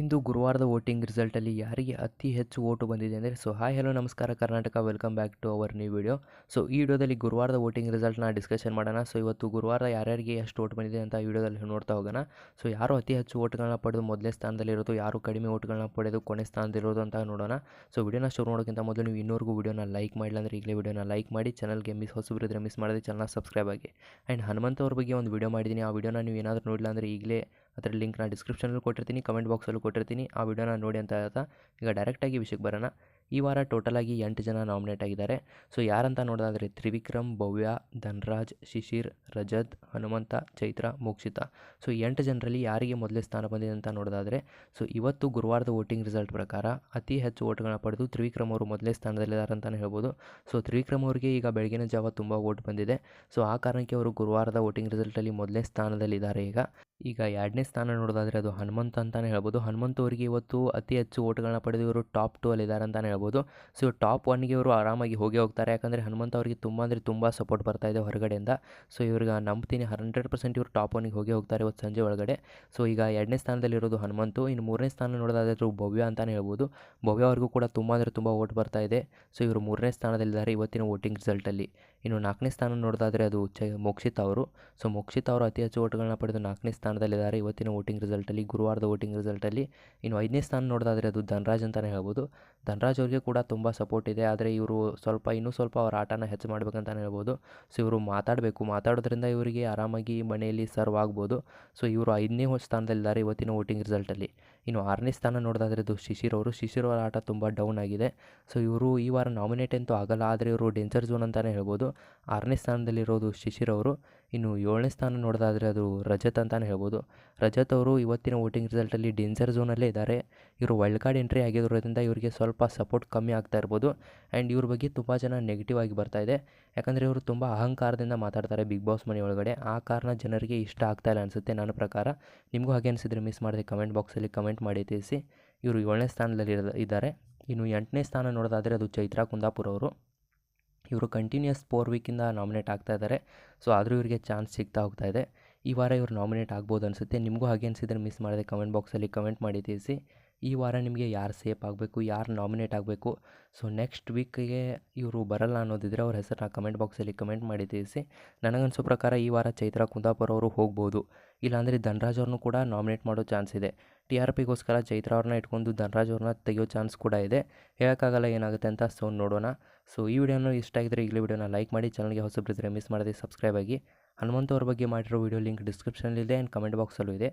ಇಂದು ಗುರುವಾರದ voting ರಿಸಲ್ಟಲ್ಲಿ ಯಾರಿಗೆ ಅತಿ ಹೆಚ್ಚು ಓಟು ಬಂದಿದೆ ಅಂದರೆ ಸೊ ಹಾಯ್ ಹಲೋ ನಮಸ್ಕಾರ Karnataka, welcome back to our new video. So ಈ ವಿಡಿಯೋದಲ್ಲಿ ಗುರುವಾರದ ವೋಟಿಂಗ್ ರಿಸಲ್ಟ್ನ ಡಿಸ್ಕಷನ್ ಮಾಡೋಣ. ಸೊ ಇವತ್ತು ಗುರುವಾರ ಯಾರ್ಯಾರಿಗೆ ಎಷ್ಟು ಓಟ್ ಬಂದಿದೆ ಅಂತ ಈ ವಿಡಿಯೋದಲ್ಲಿ ನೋಡ್ತಾ ಹೋಗೋಣ. ಸೊ ಯಾರು ಅತಿ ಹೆಚ್ಚು ಓಟ್ಗಳನ್ನ ಪಡೆದು ಮೊದಲೇ ಸ್ಥಾನದಲ್ಲಿರೋದು, ಯಾರು ಕಡಿಮೆ ಓಟ್ಗಳನ್ನ ಪಡೆದು ಕೊನೆ ಸ್ಥಾನದಲ್ಲಿರೋದು ಅಂತ ನೋಡೋಣ. ಸೊ ವಿಡಿಯೋನ ಶುರು ನೋಡೋಕ್ಕಿಂತ ಮೊದಲು ನೀವು ಇನ್ನೂರ್ಗೂ ವಿಡಿಯೋನ ಲೈಕ್ ಮಾಡಿಲ್ಲ ಅಂದರೆ ಈಗಲೇ ವಿಡಿಯೋನ ಲೈಕ್ ಮಾಡಿ, ಚಾನಲ್ಗೆ ಮಿಸ್ ಹೊಸಬರಿದ್ರೆ ಮಿಸ್ ಮಾಡಿದ್ರೆ ಚಾನಲ್ನ ಸಬ್ಸ್ಕ್ರೈಬ್ ಆಗಿ. ಆ್ಯಂಡ್ ಹನುಮಂತ ಅವ್ರ ಬಗ್ಗೆ ಒಂದು ವಿಡಿಯೋ ಮಾಡಿದ್ದೀನಿ. ಆ ವಿಡಿಯೋನ ನೀವು ಏನಾದರೂ ನೋಡಿಲ್ಲ ಅಂದರೆ ಈಗಲೇ ಅದರ ಲಿಂಕ್ ನಾನು ಡಿಸ್ಕ್ರಿಪ್ಷನಲ್ಲೂ ಕೊಟ್ಟಿರ್ತೀನಿ ಕಮೆಂಟ್ ಬಾಕ್ಸಲ್ಲೂ ಕೊಟ್ಟಿರ್ತೀನಿ. ಆ ವಿಡಿಯೋನ ನೋಡಿ ಅಂತ ಹೇಳ್ತಾ ಈಗ ಡೈರೆಕ್ಟಾಗಿ ವಿಷಯಕ್ಕೆ ಬರೋಣ. ಈ ವಾರ ಟೋಟಲಾಗಿ ಎಂಟು ಜನ ನಾಮಿನೇಟ್ ಆಗಿದ್ದಾರೆ. ಸೊ ಯಾರಂತ ನೋಡೋದಾದರೆ ತ್ರಿವಿಕ್ರಮ್, ಭವ್ಯ, ಧನ್ರಾಜ್, ಶಿಶಿರ್, ರಜತ್, ಹನುಮಂತ, ಚೈತ್ರ, ಮೋಕ್ಷಿತ. ಸೊ ಎಂಟು ಜನರಲ್ಲಿ ಯಾರಿಗೆ ಮೊದಲೇ ಸ್ಥಾನ ಬಂದಿದೆ ಅಂತ ನೋಡೋದಾದರೆ ಸೊ ಇವತ್ತು ಗುರುವಾರದ ವೋಟಿಂಗ್ ರಿಸಲ್ಟ್ ಪ್ರಕಾರ ಅತಿ ಹೆಚ್ಚು ವೋಟ್ಗಳನ್ನ ಪಡೆದು ತ್ರಿವಿಕ್ರಮ್ ಅವರು ಮೊದಲೇ ಸ್ಥಾನದಲ್ಲಿದ್ದಾರೆ ಅಂತಲೇ ಹೇಳ್ಬೋದು. ಸೊ ತ್ರಿವಿಕ್ರಮ್ ಅವರಿಗೆ ಈಗ ಬೆಳಗಿನ ಜಾವ ತುಂಬ ವೋಟ್ ಬಂದಿದೆ. ಸೊ ಆ ಕಾರಣಕ್ಕೆ ಅವರು ಗುರುವಾರದ ವೋಟಿಂಗ್ ರಿಸಲ್ಟಲ್ಲಿ ಮೊದಲೇ ಸ್ಥಾನದಲ್ಲಿದ್ದಾರೆ ಈಗ. ಈಗ ಎರಡನೇ ಸ್ಥಾನ ನೋಡೋದಾದರೆ ಅದು ಹನುಮಂತ ಅಂತಲೇ ಹೇಳ್ಬೋದು. ಹನುಮಂತ ಅವರಿಗೆ ಇವತ್ತು ಅತಿ ಹೆಚ್ಚು ಓಟ್ಗಳನ್ನ ಪಡೆದು ಇವರು ಟಾಪ್ ಟೂ ಅಲ್ಲಿದ್ದಾರೆ ಅಂತಲೇ ಹೇಳ್ಬೋದು. ಸೊ ಟಾಪ್ ಒನ್ಗೆ ಇವರು ಆರಾಮಾಗಿ ಹೋಗಿ ಹೋಗ್ತಾರೆ. ಯಾಕಂದರೆ ಹನುಮಂತ ಅವರಿಗೆ ತುಂಬ ಅಂದರೆ ತುಂಬ ಸಪೋರ್ಟ್ ಬರ್ತಾ ಇದೆ ಹೊರಗಡೆಯಿಂದ. ಸೊ ಇವ್ರಿಗೆ ನಂಬ್ತೀನಿ ಹಂಡ್ರೆಡ್ ಪರ್ಸೆಂಟ್ ಇವರು ಟಾಪ್ ಒನ್ಗೆ ಹೋಗಿ ಹೋಗ್ತಾರೆ ಇವತ್ತು ಸಂಜೆ ಒಳಗಡೆ. ಸೊ ಈಗ ಎರಡನೇ ಸ್ಥಾನದಲ್ಲಿರೋದು ಹನುಮಂತು. ಇನ್ನು ಮೂರನೇ ಸ್ಥಾನ ನೋಡೋದಾದ್ರೆ ಭವ್ಯ ಅಂತಲೇ ಹೇಳ್ಬೋದು. ಭವ್ಯ ಅವ್ರಿಗೂ ಕೂಡ ತುಂಬ ಅಂದರೆ ತುಂಬ ಓಟ್ ಬರ್ತಾ ಇದೆ. ಸೊ ಇವರು ಮೂರನೇ ಸ್ಥಾನದಲ್ಲಿದ್ದಾರೆ ಇವತ್ತಿನ ವೋಟಿಂಗ್ ರಿಸಲ್ಟಲ್ಲಿ ಇನ್ನು ನಾಲ್ಕನೇ ಸ್ಥಾನ ನೋಡೋದಾದರೆ ಅದು ಚ ಮೋಕ್ಷಿತ್ ಅವರು. ಸೊ ಮೋಕ್ಷಿತ್ ಅವರು ಅತಿ ಹೆಚ್ಚು ಓಟ್ಗಳನ್ನ ಪಡೆದು ನಾಲ್ಕನೇ ಸ್ಥಾನದಲ್ಲಿದ್ದಾರೆ. ಇವತ್ತಿನ ವೋಟಿಂಗ್ ರಿಸಲ್ಟಲ್ಲಿ, ಗುರುವಾರದ ವೋಟಿಂಗ್ ರಿಸಲ್ಟಲ್ಲಿ. ಇನ್ನು ಐದನೇ ಸ್ಥಾನ ನೋಡೋದಾದರೆ ಅದು ಧನರಾಜ್ ಅಂತಲೇ ಹೇಳ್ಬೋದು. ಧನ್ರಾಜ್ ಅವರಿಗೆ ಕೂಡ ತುಂಬ ಸಪೋರ್ಟ್ ಇದೆ. ಆದರೆ ಇವರು ಸ್ವಲ್ಪ, ಇನ್ನೂ ಸ್ವಲ್ಪ ಅವರ ಆಟನ ಹೆಚ್ಚು ಮಾಡ್ಬೇಕಂತಲೇ ಹೇಳ್ಬೋದು. ಸೊ ಇವರು ಮಾತಾಡಬೇಕು. ಮಾತಾಡೋದ್ರಿಂದ ಇವರಿಗೆ ಆರಾಮಾಗಿ ಮನೆಯಲ್ಲಿ ಸರ್ವ್ ಆಗ್ಬೋದು. ಸೊ ಇವರು ಐದನೇ ಸ್ಥಾನದಲ್ಲಿದ್ದಾರೆ ಇವತ್ತಿನ ವೋಟಿಂಗ್ ರಿಸಲ್ಟಲ್ಲಿ ಇನ್ನು ಆರನೇ ಸ್ಥಾನ ನೋಡೋದಾದರೆ ಇದು ಶಿಶಿರ್ ಅವರು. ಶಿಶಿರ್ ಅವರ ಆಟ ತುಂಬ ಡೌನ್ ಆಗಿದೆ. ಸೊ ಇವರು ಈ ವಾರ ನಾಮಿನೇಟ್ ಅಂತೂ ಆಗಲ್ಲ. ಆದರೆ ಇವರು ಡೇಂಜರ್ ಝೋನ್ ಅಂತಲೇ ಹೇಳ್ಬೋದು. ಆರನೇ ಸ್ಥಾನದಲ್ಲಿರೋದು ಶಿಶಿರ್ ಅವರು. ಇನ್ನು ಏಳನೇ ಸ್ಥಾನ ನೋಡೋದಾದರೆ ಅದು ರಜತ್ ಅಂತಲೇ ಹೇಳ್ಬೋದು. ರಜತ್ ಅವರು ಇವತ್ತಿನ ವೋಟಿಂಗ್ ರಿಸಲ್ಟಲ್ಲಿ ಡೇಂಜರ್ ಝೋನಲ್ಲೇ ಇದ್ದಾರೆ. ಇವರು ವೈಲ್ಡ್ ಕಾರ್ಡ್ ಎಂಟ್ರಿ ಆಗಿರೋದ್ರಿಂದ ಇವರಿಗೆ ಸ್ವಲ್ಪ ಸಪೋರ್ಟ್ ಕಮ್ಮಿ ಆಗ್ತಾ ಇರ್ಬೋದು. ಆ್ಯಂಡ್ ಇವ್ರ ಬಗ್ಗೆ ತುಂಬ ಜನ ನೆಗೆಟಿವ್ ಆಗಿ ಬರ್ತಾ ಇದೆ. ಯಾಕಂದರೆ ಇವರು ತುಂಬ ಅಹಂಕಾರದಿಂದ ಮಾತಾಡ್ತಾರೆ ಬಿಗ್ ಬಾಸ್ ಮನೆ ಒಳಗಡೆ. ಆ ಕಾರಣ ಜನರಿಗೆ ಇಷ್ಟ ಆಗ್ತಾ ಇಲ್ಲ ಅನಿಸುತ್ತೆ ನನ್ನ ಪ್ರಕಾರ. ನಿಮಗೂ ಹಾಗೆ ಅನಿಸಿದ್ರೆ ಮಿಸ್ ಮಾಡಿದೆ ಕಮೆಂಟ್ ಬಾಕ್ಸಲ್ಲಿ ಕಮೆಂಟ್ ಮಾಡಿ ತಿಳಿಸಿ. ಇವರು ಏಳನೇ ಸ್ಥಾನದಲ್ಲಿ ಇದ್ದಾರೆ. ಇನ್ನು ಎಂಟನೇ ಸ್ಥಾನ ನೋಡೋದಾದರೆ ಅದು ಚೈತ್ರಾ ಕುಂದಾಪುರ ಅವರು ಇವರು ಕಂಟಿನ್ಯೂಸ್ ಫೋರ್ ವೀಕಿಂದ ನಾಮಿನೇಟ್ ಆಗ್ತಾ ಇದ್ದಾರೆ. ಸೊ ಆದರೂ ಇವರಿಗೆ ಚಾನ್ಸ್ ಸಿಗ್ತಾ ಹೋಗ್ತಾ ಇದೆ. ಈ ವಾರ ಇವರು ನಾಮಿನೇಟ್ ಆಗ್ಬೋದು ಅನಿಸುತ್ತೆ. ನಿಮಗೂ ಹಾಗೆ ಅನಿಸಿದ್ರೆ ಮಿಸ್ ಮಾಡಿದೆ ಕಮೆಂಟ್ ಬಾಕ್ಸಲ್ಲಿ ಕಮೆಂಟ್ ಮಾಡಿ ತಿಳಿಸಿ. ಈ ವಾರ ನಿಮಗೆ ಯಾರು ಸೇಫ್ ಆಗಬೇಕು, ಯಾರು ನಾಮಿನೇಟ್ ಆಗಬೇಕು. ಸೊ, ನೆಕ್ಸ್ಟ್ ವೀಕಿಗೆ ಇವರು ಬರಲ್ಲ ಅನ್ನೋದಿದ್ರೆ ಅವ್ರ ಹೆಸರನ್ನ ಕಮೆಂಟ್ ಬಾಕ್ಸಲ್ಲಿ ಕಮೆಂಟ್ ಮಾಡಿ ತಿಳಿಸಿ. ನನಗನ್ಸೋ ಪ್ರಕಾರ ಈ ವಾರ ಚೈತ್ರ, ಕುಂದಾಪುರ ಅವರು ಹೋಗ್ಬೋದು. ಇಲ್ಲಾಂದರೆ ಧನರಾಜ್ ಅವ್ರನ್ನೂ ಕೂಡ ನಾಮಿನೇಟ್ ಮಾಡೋ ಚಾನ್ಸ್ ಇದೆ. ಟಿ ಆರ್ ಪಿಗೋಸ್ಕರ ಚೈತ್ರ ಅವ್ರನ್ನ ಇಟ್ಕೊಂಡು ಧನರಾಜ್ ಅವ್ರನ್ನ ತೆಗೆಯೋ ಚಾನ್ಸ್ ಕೂಡ ಇದೆ. ಹೇಳೋಕ್ಕಾಗಲ್ಲ ಏನಾಗುತ್ತೆ ಅಂತ ಸೊ, ನೋಡೋಣ. ಸೊ, ಈ ವಿಡಿಯೋನ ಇಷ್ಟ ಆಗಿದ್ರೆ ಈಗಲೇ ವಿಡಿಯೋನ ಲೈಕ್ ಮಾಡಿ, ಚಾನಲ್ಗೆ ಹೊಸಬ್ರಿದ್ರೆ ಮಿಸ್ ಮಾಡದೆ ಸಬ್ಸ್ಕ್ರೈಬ್ ಆಗಿ. ಹನುಮಂತ ಅವ್ರ ಬಗ್ಗೆ ಮಾಡಿರೋ ವಿಡಿಯೋ ಲಿಂಕ್ ಡಿಸ್ಕ್ರಿಪ್ಷನಲ್ಲಿದೆ ಆ್ಯಂಡ್ ಕಮೆಂಟ್ ಬಾಕ್ಸಲ್ಲೂ ಇದೆ.